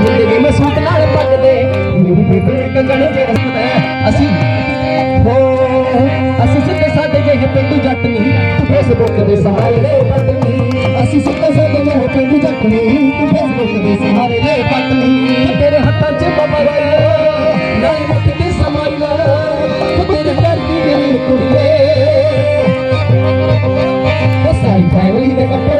ਹੁੰਦੇ ਨੇ ਮਸੂਤ ਨਾਲ ਪੱਕਦੇ। ਮੇਰੀ ਬੇਬੇ ਕੰਗਣ ਦੇ ਰਸਤੇ ਅਸੀਂ ਹੋ, ਅਸੀਂ ਸਿੱਧੇ ਸਾਦੇ ਜਿਹੇ ਪਿੰਡੂ ਜੱਟ ਨਹੀਂ। ਤੂੰ ਫੇਸਬੁੱਕ ਦੇ ਸਹਾਰੇ ਲੈ ਪਤਨੀ ਅਸੀਂ ਸਿੱਧੇ ਸਾਦੇ ਜਿਹੇ ਪਿੰਡੂ ਜੱਟ ਨਹੀਂ। ਤੂੰ ਫੇਸਬੁੱਕ ਦੇ ਸਹਾਰੇ ਲੈ ਪਤਨੀ ਤੇਰੇ ਹੱਥਾਂ 'ਚ ਬਬਰਾਈ ਨਹੀਂ ਮੁੱਕਦੀ ਸਮਾਈ ਲਾ ਤੂੰ ਤੇਰੇ ਕਰਦੀ ਮੇਰੀ ਕੁੜੀਏ ਉਹ ਸਾਈ ਫੈਮਿਲੀ ਦੇ ਕੱਪੜੇ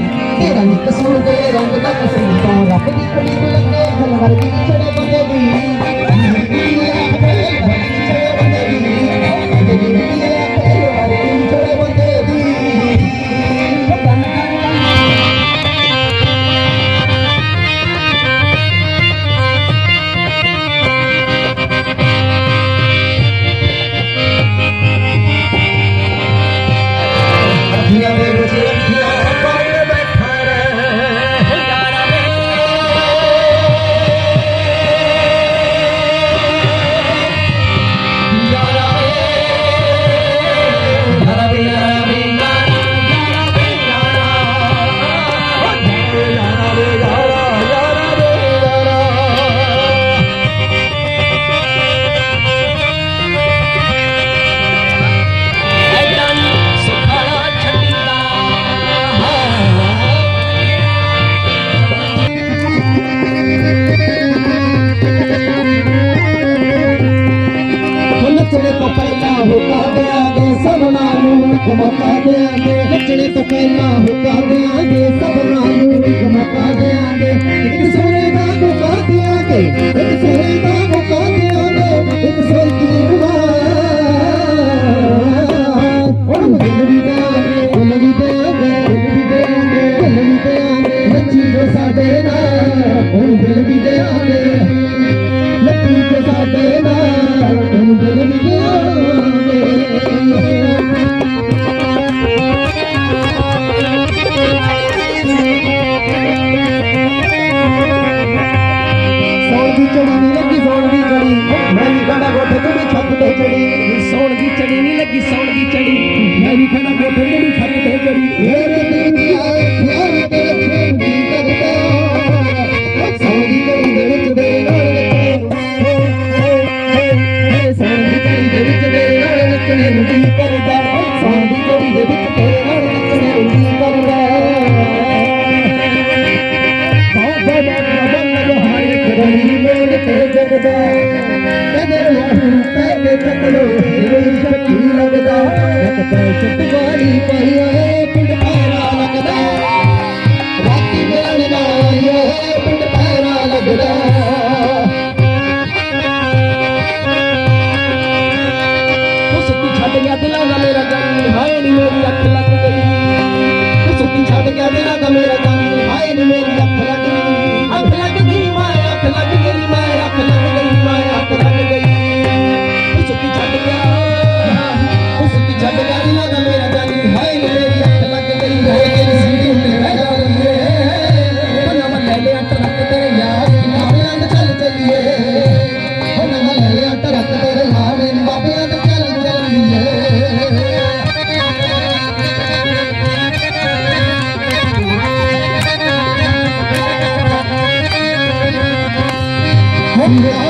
ਕਸੂਰ ਦੇ ਰੰਗ ਦਾ ਕਸੂਰ ਤੋਂ ਰੱਬ ਦੀ ਕੁੜੀ ਮਿਲਣੇ ਖਲਵਰ ਦੀ ਛੜੇ ਬੰਦੇ ਹੁਕਮ ਕਾਦਿਆਂ ਦੇ ਬਚਣੇ ਤੋਂ ਪਹਿਲਾਂ ਹੁਕਮ ਕਾਦਿਆਂ ਦੇ ਸਬਰਾਂ ਚੜੀ ਨਹੀਂ ਲੱਗੀ ਸੌਣ ਦੀ ਚੜੀ ਮੇਰੀ ਖੜਾ ਕੋਠੇ ਤੇ ਵੀ ਛੱਤ ਤੇ ਚੜੀ ਸੌਣ ਦੀ ਚੜੀ ਨਹੀਂ ਲੱਗੀ ਸੌਣ ਦੀ ਚੜੀ ਮੇਰੀ ਖੜਾ ਕੋਠੇ ਤੇ ਵੀ ਛੱਤ ਤੇ ਚੜੀ ਕਿਤੇ ਚੁੱਪ ਗਾੜੀ ਪਾਇਆ ਪਿੰਡ ਪੈਰਾ ਲੱਗਦਾ। ਰਾਤੀ ਮਿਲਣ ਨਾ ਆਇਆ ਪਿੰਡ ਪੈਰਾ ਲੱਗਦਾ। ਮੇਰੀ ਅੱਖ ਲੱਗ ਗਈ। ਸੁੱਤੀ ਛੱਡ ਕੇ ਦੇਣਾ ਤਾਂ ਮੇਰਾ ਜਾਨੀ ਹਾਏ ਨੀ ਮੇਰੀ ਅੱਖ Amen.